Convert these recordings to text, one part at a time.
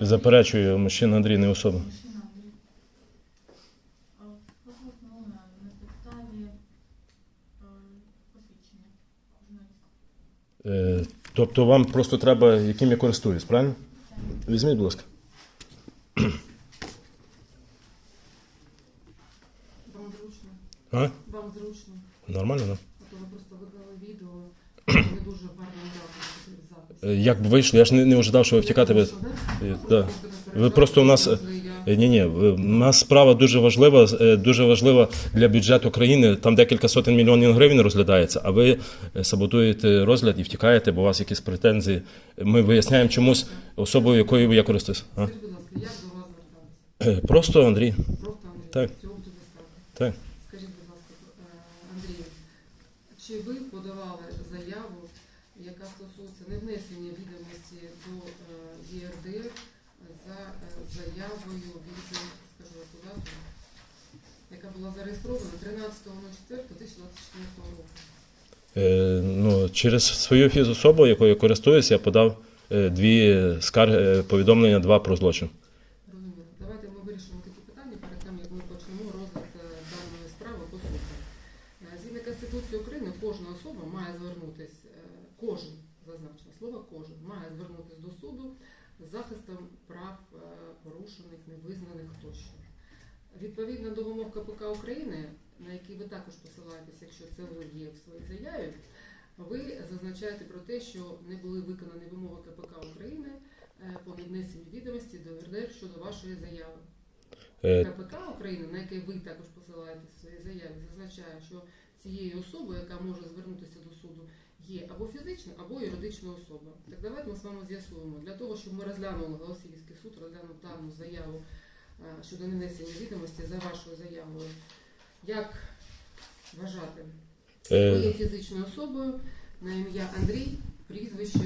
Заперечую, мужчина Андрій не особа. Е, тобто вам просто треба, яким я користуюсь, правильно? Візьміть, будь ласка. Вам зручно? А? Вам зручно? Нормально, да? А то ви просто виклали відео, не дуже гарно Як б вийшло, я ж не, не ожидав, що ви втікати. Ви... Да? Е, Ви просто у нас- Ні, ні, у нас справа дуже важлива, е, дуже важлива для бюджету країни. Там декілька сотень мільйонів гривень розглядається, а ви е, саботуєте розгляд і втікаєте, бо у вас якісь претензії. Ми виясняємо чомусь особою, якою я користуюсь. А? Е, Просто Андрій. Просто Андрій, Так. Так. Скажіть, будь ласка, е, Андрію, чи ви подавали заяву, яка стосується невнесення відомості до е, ЄРДР за е, заявою від, скажу яка була зареєстрована 13.04.2024 року? Е, ну, через свою фізособу, якою я користуюсь, я подав е, дві скарги, е, повідомлення, два про злочин. Розуміло. Давайте ми вирішимо такі питання перед тим, як ми почнемо розгляд е, даної справи по суті. Е, Згідно Конституції України, кожна особа має звернутися, кожен, зазначено слово кожен, має звернутися до суду з захистом прав е, порушених, невизнаних тощо. Відповідно до вимог КПК України, на які ви також посилаєтесь, якщо це ви є в своїй заяві, ви зазначаєте про те, що не були виконані вимоги КПК України е, по віднесенню відомості до РДР щодо вашої заяви. Е, КПК України, на яке ви також посилаєтесь в своїй заяві, зазначає, що цією особою, яка може звернутися до суду, є або фізична, або юридична особа. Так давайте ми з вами з'ясуємо. Для того, щоб ми розглянули Голосіївський суд, розглянув дану заяву е, щодо нанесення відомості за вашою заявою. Як вважати? Ви е, є фізичною особою на ім'я Андрій, прізвище.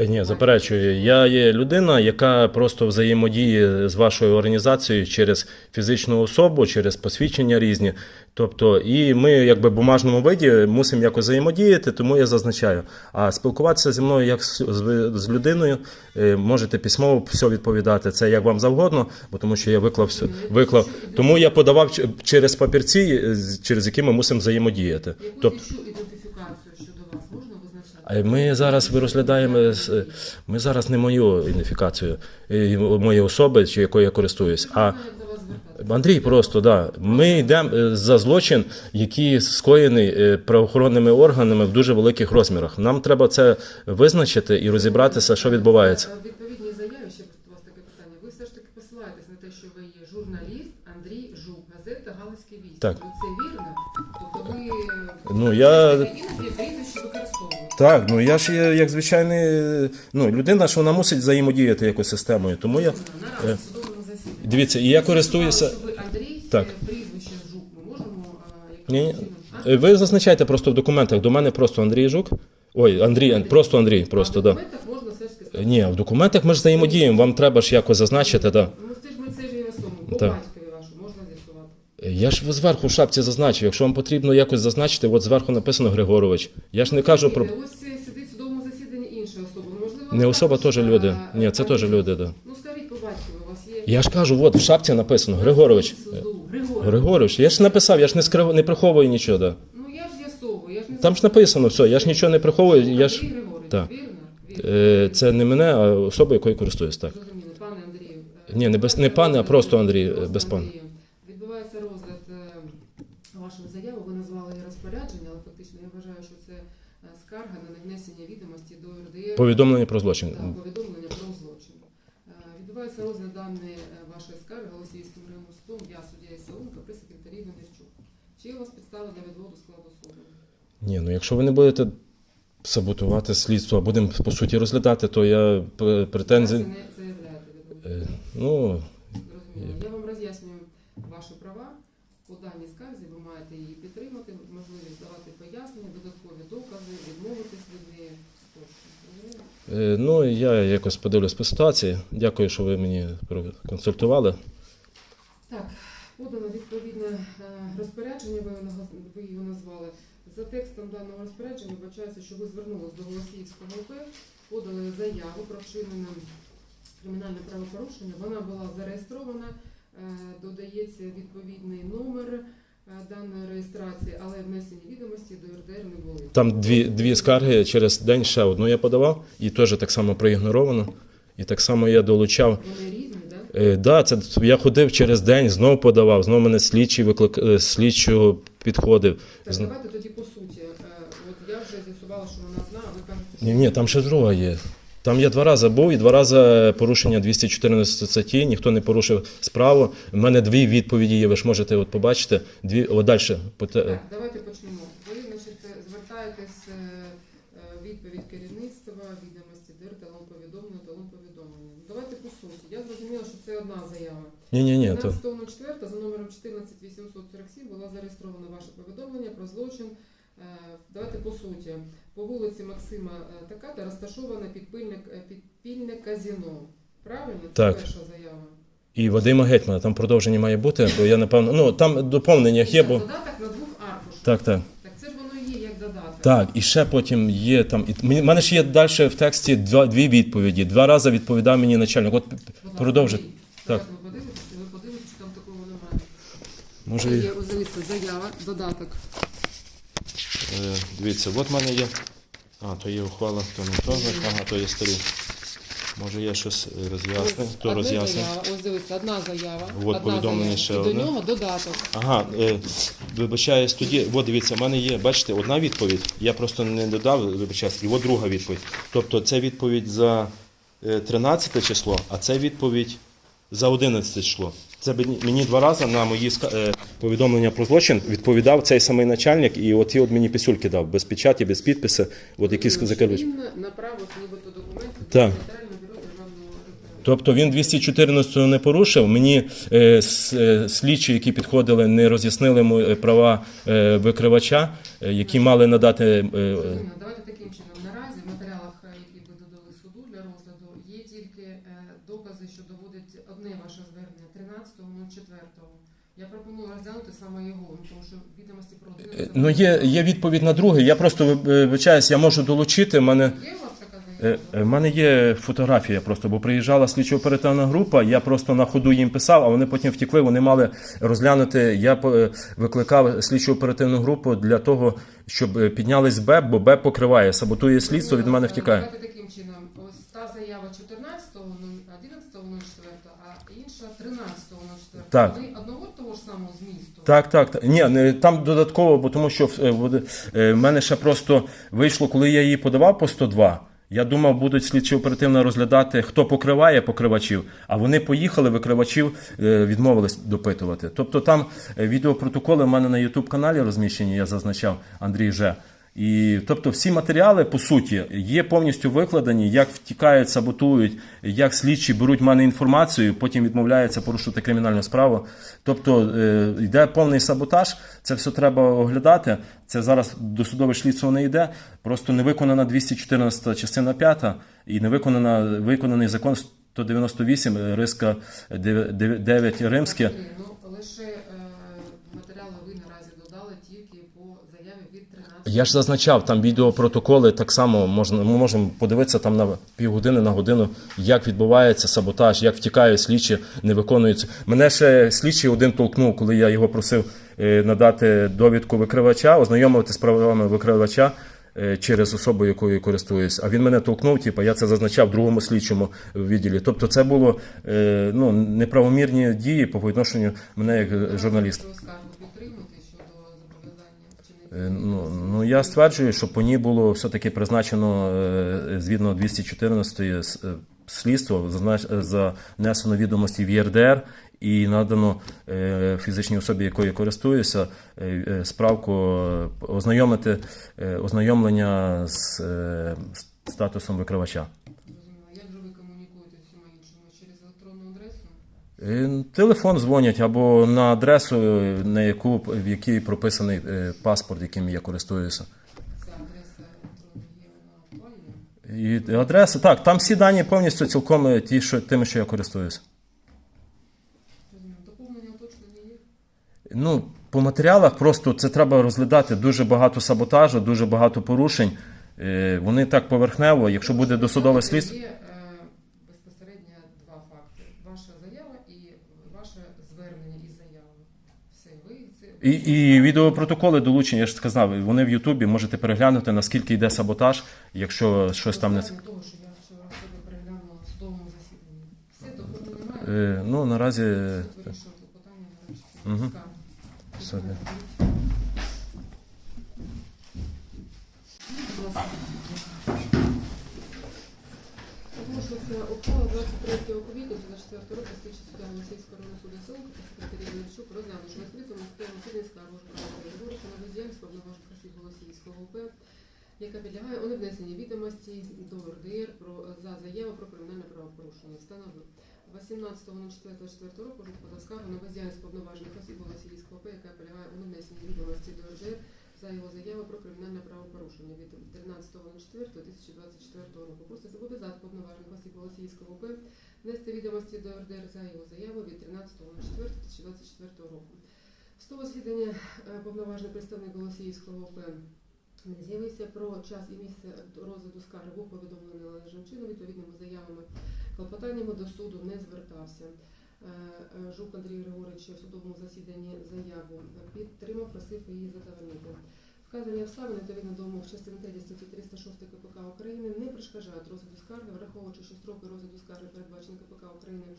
Е, Ні, заперечую. Я є людина, яка просто взаємодіє з вашою організацією через фізичну особу, через посвідчення різні. Тобто, і ми, якби в бумажному виді, мусимо якось взаємодіяти, тому я зазначаю. А спілкуватися зі мною як з, з- людиною, е, можете письмово все відповідати. Це як вам завгодно, бо тому що я виклав все- виклав. Тому я подавав через папірці, е, через які ми мусимо взаємодіяти. Тобто, іншу ідентифікацію щодо вас можна визначати? А Ми зараз ви розглядаємо е, ми зараз не мою ідентифікацію е, моєї особи, чи якою я користуюсь. А? Андрій просто да. Ми йдемо е, за злочин, який скоєний е, правоохоронними органами в дуже великих розмірах. Нам треба це визначити і розібратися, що відбувається. Ще у вас таке питання. Ви все ж таки посилаєтесь на те, що ви є журналіст Андрій Жук, газета Галицький вість. Так. Це вірно? Тобто ви Ну я прізвище використовуєте. так, ну я ж є як звичайний е, ну людина, що вона мусить взаємодіяти якось системою. Тому я Наразі в судовому засіданні. дивіться, і я користуюся. Що ви Андрій, Так. це прізвище Жук. Ми можемо а, якимось Ні, ні. чином- А? Е, Ви зазначайте просто в документах. До мене просто Андрій Жук. Ой, Андрій, просто Андрій, просто а в да. документах можна Е, Ні, в документах ми ж взаємодіємо. Вам треба ж якось зазначити, да. Ну це ж ми це ж і особу. По Так. батькові вашу можна з'ясувати. Е, Я ж зверху в шапці зазначив. Якщо вам потрібно якось зазначити, от зверху написано Григорович. Я ж не кажу про Ні, Ось сидить в судовому засіданні інша особа. Можливо, не особа також, теж люди. а, Ні, це теж люди, да. Ну скажіть по батькові, у вас є Я ж кажу, от в шапці написано Григорович. Суду. Григорович. Григорович. Я ж написав, я ж не скрив, не приховую нічого. Да. Ну я ж з'ясовую, я ж не Там ж написано все, я ж нічого не приховую. Я ж Григорович, Так. Вірно. Е, це не мене, а особа, якою користуюсь. Так. Зрозуміло, пане Андрію. е, Ні, не без- не пане, а просто Андрій, е, без пана. Відбувається розгляд вашої заяви, ви назвали її розпорядження, але фактично я вважаю, що це скарга на невнесення відомості до РДР. Повідомлення про злочин. Так, повідомлення про злочин. Відбувається розгляд даної вашої скарги Голосіївським районним судом, я суддя Ісаунка при секретарі Веневчук. Чи є у вас підстави для відводу складу суду? Ні, ну якщо ви не будете саботувати слідство, а будемо по суті розглядати, то я п- претензій. Ви це не заявляєте від е, Ну, Зрозуміло. Я вам роз'яснюю ваші права. По даній скарзі ви маєте її підтримати, можливість давати пояснення, додаткові докази, відмовитись від неї. Е, ну я якось подивлюсь по ситуації. Дякую, що ви мені консультували. Так, подано відповідне е, розпорядження, ви ви його назвали. За текстом даного розпорядження вбачається, що ви звернулись до Голосіївського ОП, подали заяву про вчинення кримінальне правопорушення. Вона була зареєстрована, е, додається відповідний номер е, даної реєстрації, але внесені відомості до РДР не були. Там дві, дві скарги через день ще одну я подавав, і теж так само проігноровано. І так само я долучав. Вони різні, да, це я ходив через день, знов подавав, знов мене слідчий виклик е, слідчого підходив. Так, Зна- давайте тоді по суті. Е, От я вже з'ясувала, що вона знає, а ви кажете, що Ні, ні, там ще друга є. Там я два рази був і два рази порушення 214 статті, ніхто не порушив справу. У мене дві відповіді є, ви ж можете от побачити. Дві, от далі. Так, давайте почнемо. Ви, значить, звертаєтесь е, е, відповідь керівництва, відомості ДР, талон повідомлення, талон повідомлення. Ну, Давайте по суті. Я зрозуміла, що це одна заява. Ні, ні, ні. То... 15.04 за номером 14847 було зареєстровано ваше повідомлення про злочин. Е, Давайте по суті. По вулиці Максима е, Таката розташоване підпільне, е, підпільне казіно. Правильно? Це Так. перша заява. І Вадима Гетьмана, там продовження має бути, бо я напевно. Ну там доповнення є, бо. Додаток на двох аркушах. Так, так. Так це ж воно є як додаток. Так, і ще потім є там. В мене ж є далі в тексті два, дві відповіді. Два рази відповідав мені начальник. От продовжити. Так. Давайте ви подивитесь, ви подивитесь, що там такого немає. Може. Є дивіться, заява, додаток. Е, Дивіться, от в мене є. А, то є ухвала, то не то, ага, то є старі. Може є щось е, Ось то заява, ось дивіться, одна заява. От одна повідомлення заява. ще І одне. до нього додаток. Ага, е, вибачаюсь тоді. От дивіться, в мене є, бачите, одна відповідь. Я просто не додав, вибачаюсь, і от друга відповідь. Тобто це відповідь за е, 13 число, а це відповідь за 11 число. Це мені- два рази на мої е, повідомлення про злочин відповідав цей самий начальник, і от ті от мені писюльки дав, без печаті, без підпису, от якісь. Він направив нібито документи до Так. Тобто він 214 не порушив. Мені е, с- е, слідчі, які підходили, не роз'яснили е, права е, викривача, е, які мали надати. е, е, Зрозуміло. Давайте таким чином. Наразі в матеріалах, е, які ви додали суду для розгляду, є тільки е, докази, що доводять одне ваше звернення 13.04. Я пропоную розглянути саме його, ну, тому що відомості про 11 Ну, є, є відповідь на друге. Я просто ви- вибачаюсь, я можу долучити. Мене, Є у вас така е, заява? е, мене є фотографія просто, бо приїжджала слідчо-оперативна група, я просто на ходу їм писав, а вони потім втекли, вони мали розглянути. Я е, викликав слідчо-оперативну групу для того, щоб е, піднялись БЕП, бо БЕП покриває, саботує слідство, від мене втікає. Таким чином. Ось та заява 14.04, 11.04, а інша 13.04. Так. Одного того ж самого змісту. Так, так. так. Ні, не, там додатково, бо тому що е, в е, в мене ще просто вийшло, коли я її подавав по 102. Я думав, будуть слідчі оперативно розглядати, хто покриває покривачів, а вони поїхали, викривачів е, відмовились допитувати. Тобто там відеопротоколи в мене на youtube каналі розміщені, я зазначав Андрій Же. І тобто всі матеріали по суті є повністю викладені, як втікають, саботують, як слідчі беруть в мене інформацію, потім відмовляються порушувати кримінальну справу. Тобто е, йде повний саботаж, це все треба оглядати. Це зараз досудове слідство не йде. Просто не виконана 214 частина 5 і не виконана виконаний закон 198 е, риска 9 римське. Ну, лише е, наразі тільки по заяві від 13. Я ж зазначав там відеопротоколи, так само можна ми можемо подивитися там на півгодини на годину, як відбувається саботаж, як втікають слідчі, не виконуються. Мене ще слідчий один толкнув, коли я його просив е, надати довідку викривача, ознайомити з правами викривача. е, Через особу, якою я користуюсь, а він мене толкнув, типу, я це зазначав в другому слідчому відділі. Тобто, це було е, ну неправомірні дії по відношенню мене як журналіста. Ви скаргу підтримуєте щодо зобов'язання вчинити. Е, Ну, ну я стверджую, що по ній було все-таки призначено е, згідно 214 с- е, слідство, занесено відомості в ЄРДР і надано е, фізичній особі, якою користуюся, е, е, справку е, ознайомити е, ознайомлення з е, статусом викривача. Зрозуміло. Як же ви комунікуєте з усіма іншими? Через електронну адресу? Е, Телефон дзвонять або на адресу, е, на яку в якій прописаний е, паспорт, яким я користуюся. І адреса, так, там всі дані повністю цілком е, ті, що, тими, що я користуюся. Доповнення уточнення є? Ну, по матеріалах просто це треба розглядати дуже багато саботажу, дуже багато порушень. Е, Вони так поверхнево, якщо буде досудове слідство ваша заява і ваше звернення і заяви. Все, ви це і, і відеопротоколи долучення, я ж сказав, вони в Ютубі можете переглянути, наскільки йде саботаж, якщо щось там не того, що я вчора себе переглянула в судовому засіданні. Все доходу Ну наразі е, Все, Оголошується ухвала 23 квітня 2024 року слідчі суддя Голосівського районного суду Селенко та секретарі Левчук розглянули, відкритому судовому суді скаргу Григорича на бездіяльність повноважень осіб Голосіївського ОП, яка підлягає у невнесенні відомості до РДР про, за заяву про кримінальне правопорушення. Встановив 18.04.24 року вже подав скаргу на бездіяльність повноважених осіб Голосіївського ОП, яка підлягає у невнесенні відомості до РДР за його заяву про кримінальне правопорушення від 13.04.2024 року. Просто зобов'язати повноважених осіб Голосіївського ОП внести відомості до РДР за його заяву від 13.04.2024 року. З того засідання е, повноважений представник Голосіївського ОП не з'явився про час і місце розгляду скарги був повідомлений належним чином відповідними заявами, клопотаннями до суду не звертався. Е, е, Жук Андрій Григорович у судовому засіданні заяву підтримав, просив її задовольнити. Вказані обставини відповідно до умов частини 3 статті 306 КПК України не перешкоджають розгляду скарги, враховуючи, що строки розгляду скарги передбачені КПК України.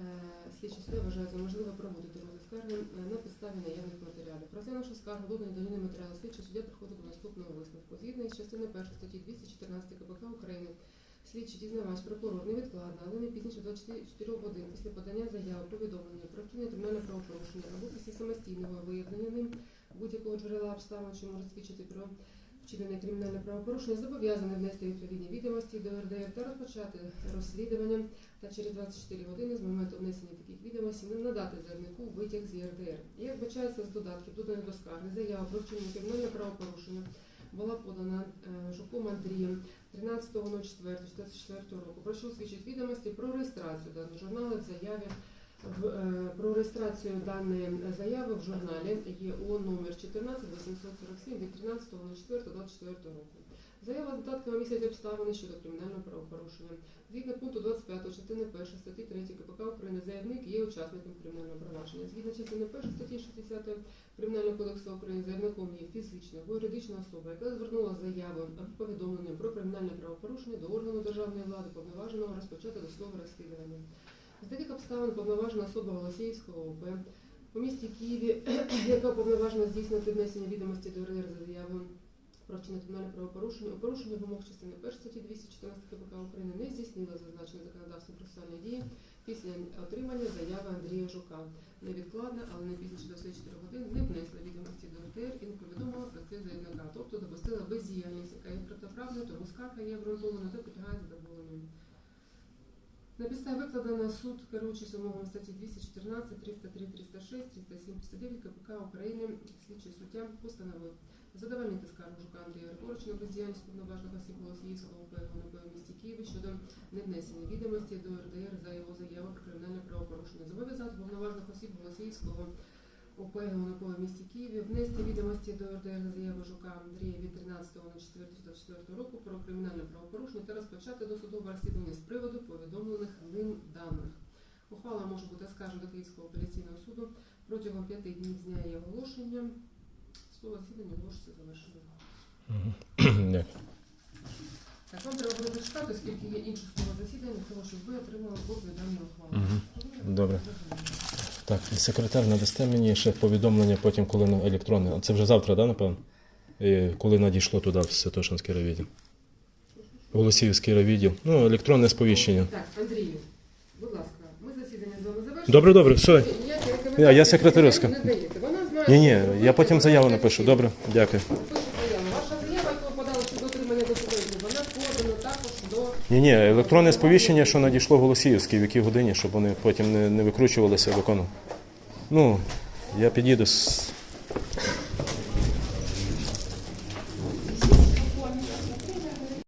е, Слідчі суди вважають за можливе проводити розгляд скарги на підставі наявних матеріалів. Розглянувши скаргу, додані до нього матеріали слідчі суддя приходить до наступного висновку. Згідно із частиною 1 статті 214 КПК України, слідчий дізнавач, прокурор невідкладно, але не пізніше 24 годин після подання заяви повідомлення про вчинення кримінальне правопорушення або після самостійного виявлення ним будь-якого джерела обставин, що може свідчити про вчинене кримінальне правопорушення, зобов'язаний внести відповідні відомості до РДР та розпочати розслідування та через 24 години з моменту внесення таких відомостей не надати заявнику витяг з ЄРДР. Як вбачається з додатків, доданих до скарги, заява про вчинення кримінального правопорушення була подана е, Жуком Андрієм 13.04.2024 року, про що свідчить відомості про реєстрацію даних журналу в заяві про реєстрацію даної заяви в журналі ЄО номер 14847 від 13.04.24 року. Заява з додатками містять обставини щодо кримінального правопорушення. Згідно пункту 25 частини 1 статті 3 КПК України заявник є учасником кримінального провадження. Згідно частини 1 статті 60 Кримінального кодексу України заявником є фізична або юридична особа, яка звернула заяву або повідомлення про кримінальне правопорушення до органу державної влади, повноваженого розпочати досудове розслідування. З таких обставин повноважена особа Голосіївського ОП у місті Києві, яка уповноважена здійснити внесення відомості до РНР за заявою про вчинення кримінальне правопорушення у порушенні вимог частини 1 статті 214 КПК України не здійснила зазначені законодавством процесуальні дії після отримання заяви Андрія Жука. Невідкладно, але не пізніше 24 годин не внесла відомості до РТР і не повідомила про це заявника, тобто допустила бездіяльність, яка є протиправною, тому скарга є обґрунтована та підлягає задоволенню. На підставі викладено суд, керуючись умовами статті 214, 303, 306, 379 КПК України, слідчий суддя постановив задовольнити скаргу Жука Андрія Григоровича на бездіяльність повноважних осіб Голосіївського ОПГ в місті Києві щодо невнесення відомості до РДР за його заяву про кримінальне правопорушення. Зобов'язати повноважних осіб Голосіївського ОПГ в місті Києві внести відомості до РДР за заяву Жука Андрія від 13.04.24 року про кримінальне правопорушення та розпочати досудове розслідування з приводу повідомлених ним даних. Ухвала може бути оскаржена до Київського апеляційного суду протягом п'яти днів з дня її оголошення. Слово засідання оголошується завершеним. Дякую. Так, вам треба буде зачитати, оскільки є інше слово засідання, того, щоб ви отримали копію даної ухвали. Добре. Так, секретар надасте мені ще повідомлення потім, коли на електронне. Це вже завтра, да, напевно? І коли надійшло туди в Святошинський райвідділ. Голосіївський райвідділ. Ну, електронне сповіщення. Так, Андрію, будь ласка, ми засідання з вами завершимо. Добре, добре, все. Я- я секретарю знає, Ні, ні, я потім заяву напишу. Добре, дякую. Пишу заяву. Ваша заява, яку ви подали щодо отримання документів, вона подана також до Ні, ні, електронне сповіщення, що надійшло Голосіївській, в якій годині, щоб вони потім не, не викручувалися виконували. Ну, я під'їду з